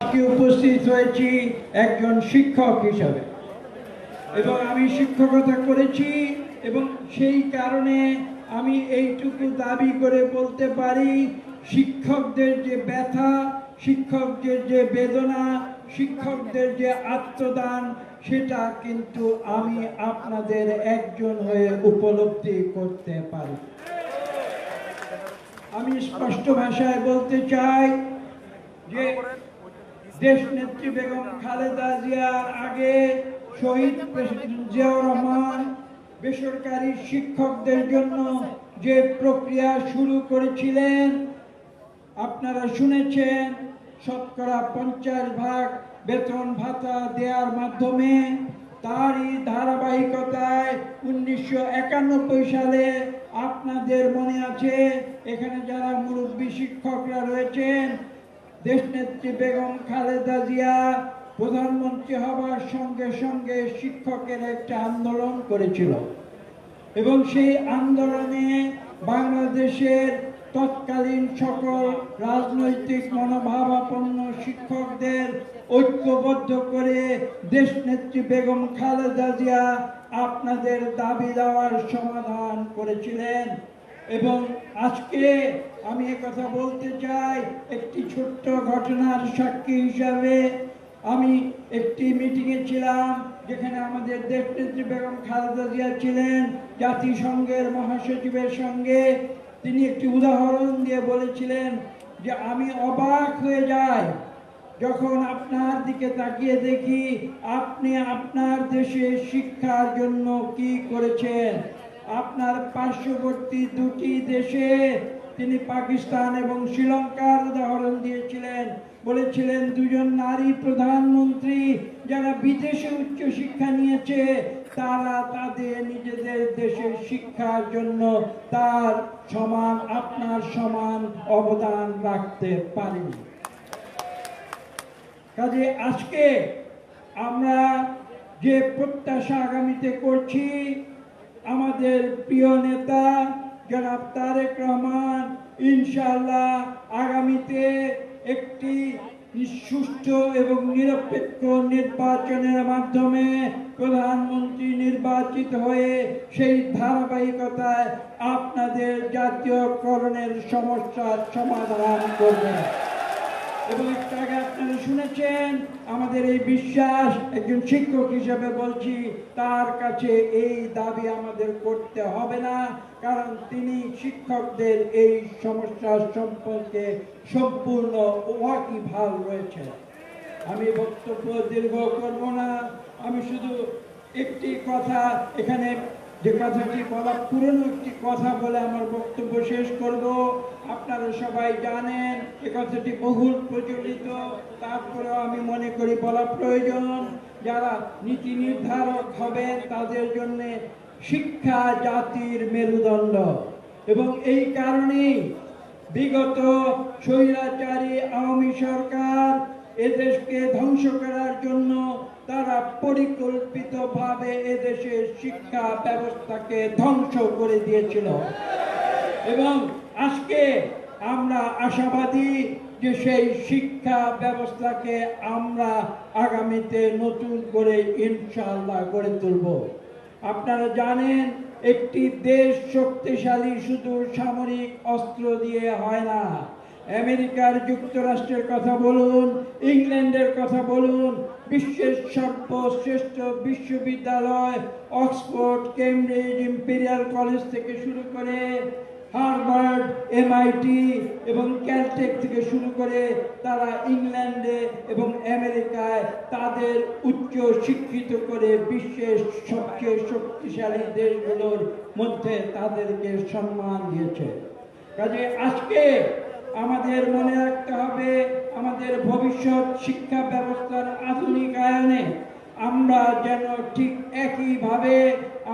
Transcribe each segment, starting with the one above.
আজকে উপস্থিত হয়েছি একজন শিক্ষক হিসাবে। এবং আমি শিক্ষকতা করেছি এবং সেই কারণে আমি এইটুকু দাবি করে বলতে পারি, শিক্ষকদের যে ব্যথা, শিক্ষকদের যে বেদনা, শিক্ষকদের যে আত্মদান, সেটা কিন্তু আমি আপনাদের একজন হয়ে উপলব্ধি করতে পারি। আমি স্পষ্ট ভাষায় বলতে চাই যে দেশ নেত্রী বেগম খালেদা জিয়ার আগে শহীদ প্রেসিডেন্ট জিয়াউর রহমান বেসরকারি শিক্ষকদের জন্য যে প্রক্রিয়া শুরু করেছিলেন, আপনারা শুনেছেন, শতকরা পঞ্চাশ ভাগ বেতন ভাতা দেওয়ার মাধ্যমে তারই ধারাবাহিকতায় উনিশশো একানব্বই সালে আপনাদের মনে আছে, এখানে যারা মুরব্বী শিক্ষকরা রয়েছেন দেশনেত্রী বেগম খালেদা জিয়া প্রধানমন্ত্রী হবার সঙ্গে সঙ্গে শিক্ষকের একটা আন্দোলন করেছিল। এবং সেই আন্দোলনে বাংলাদেশের তৎকালীন সকল রাজনৈতিক মনোভাবাপন্ন শিক্ষকদের ঐক্যবদ্ধ করে দেশনেত্রী বেগম খালেদা জিয়া আপনাদের দাবি দেওয়ার সমাধান করেছিলেন। এবং আজকে আমি কথা বলতে চাই, একটি ছোট্ট ঘটনার সাক্ষী হিসাবে। আমি একটি মিটিংয়ে ছিলাম, যেখানে আমাদের দেশনেত্রী বেগম খালেদা জিয়া ছিলেন, জাতিসংঘের মহাসচিবের সঙ্গে। তিনি একটি উদাহরণ দিয়ে বলেছিলেন যে, আমি অবাক হয়ে যাই যখন আপনার দিকে তাকিয়ে দেখি আপনি আপনার দেশে শিক্ষার জন্য কি করেছেন। আপনার পার্শ্ববর্তী দুটি দেশে তিনি পাকিস্তান এবং শ্রীলঙ্কার উদাহরণ দিয়েছিলেন। বলেছিলেন, দুজন নারী প্রধানমন্ত্রী যারা বিদেশে উচ্চ শিক্ষা নিয়েছে, তারা তাদের নিজেদের দেশের শিক্ষার জন্য তার সমান, আপনার সমান অবদান রাখতে পারেনি। কাজে আজকে আমরা যে প্রত্যাশা আগামীতে করছি আমাদের প্রিয় নেতা জনাব তারেক রহমান, ইনশাআল্লাহ আগামীতে একটি সুষ্ঠু এবং নিরপেক্ষ নির্বাচনের মাধ্যমে প্রধানমন্ত্রী নির্বাচিত হয়ে সেই ধারাবাহিকতায় আপনাদের জাতীয়করণের সমস্যার সমাধান করবেন এবং একটু আগে আপনারা শুনেছেন, আমাদের এই বিশ্বাস একজন শিক্ষক হিসেবে বলছি, তার কাছে এই দাবি আমাদের করতে হবে না, কারণ তিনি শিক্ষকদের এই সমস্যা সম্পর্কে সম্পূর্ণ ওয়াকিভাল রয়েছে। আমি বক্তব্য দীর্ঘ করব না, আমি শুধু একটি কথা এখানে যে কথাটি বলা পুরনো একটি কথা বলে আমার বক্তব্য শেষ করব। আপনারা সবাই জানেন, এ কথাটি বহুল প্রচলিত। তারপরেও আমি মনে করি বলা প্রয়োজন। যারা নীতি নির্ধারক হবে তাদের জন্য শিক্ষা জাতির মেরুদণ্ড। এবং এই কারণেই বিগত স্বৈরাচারী আওয়ামী সরকার এদেশকে ধ্বংস করার জন্য তারা পরিকল্পিতভাবে এদেশের শিক্ষা ব্যবস্থাকে ধ্বংস করে দিয়েছিল। এবং আজকে আমরা আশাবাদী যে সেই শিক্ষা ব্যবস্থাকে আমরা আগামীতে নতুন করে ইনশাআল্লাহ গড়ে তুলব। আপনারা জানেন, একটি দেশ শক্তিশালী শুধু সামরিক অস্ত্র দিয়ে হয় না। আমেরিকার যুক্তরাষ্ট্রের কথা বলুন, ইংল্যান্ডের কথা বলুন, বিশ্বের সর্বশ্রেষ্ঠ বিশ্ববিদ্যালয়, অক্সফোর্ড, কেমব্রিজ ইম্পেরিয়াল কলেজ থেকে শুরু করে হার্ভার্ড, এমআইটি এবং ক্যালটেক থেকে শুরু করে তারা ইংল্যান্ডে এবং আমেরিকায় তাদের উচ্চ শিক্ষিত করে বিশ্বের সবচেয়ে শক্তিশালী দেশগুলোর মধ্যে তাদেরকে সম্মান দিয়েছে। কাজে আজকে আমাদের মনে রাখতে হবে, আমাদের ভবিষ্যৎ শিক্ষা ব্যবস্থার আধুনিকায়নে আমরা যেন ঠিক একইভাবে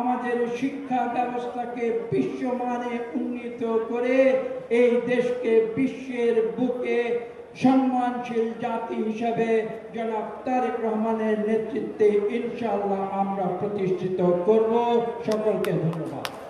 আমাদের শিক্ষা ব্যবস্থাকে বিশ্বমানে উন্নীত করে এই দেশকে বিশ্বের বুকে সম্মানশীল জাতি হিসেবে জনাব তারেক রহমানের নেতৃত্বে ইনশাআল্লাহ আমরা প্রতিষ্ঠিত করব। সকলকে ধন্যবাদ।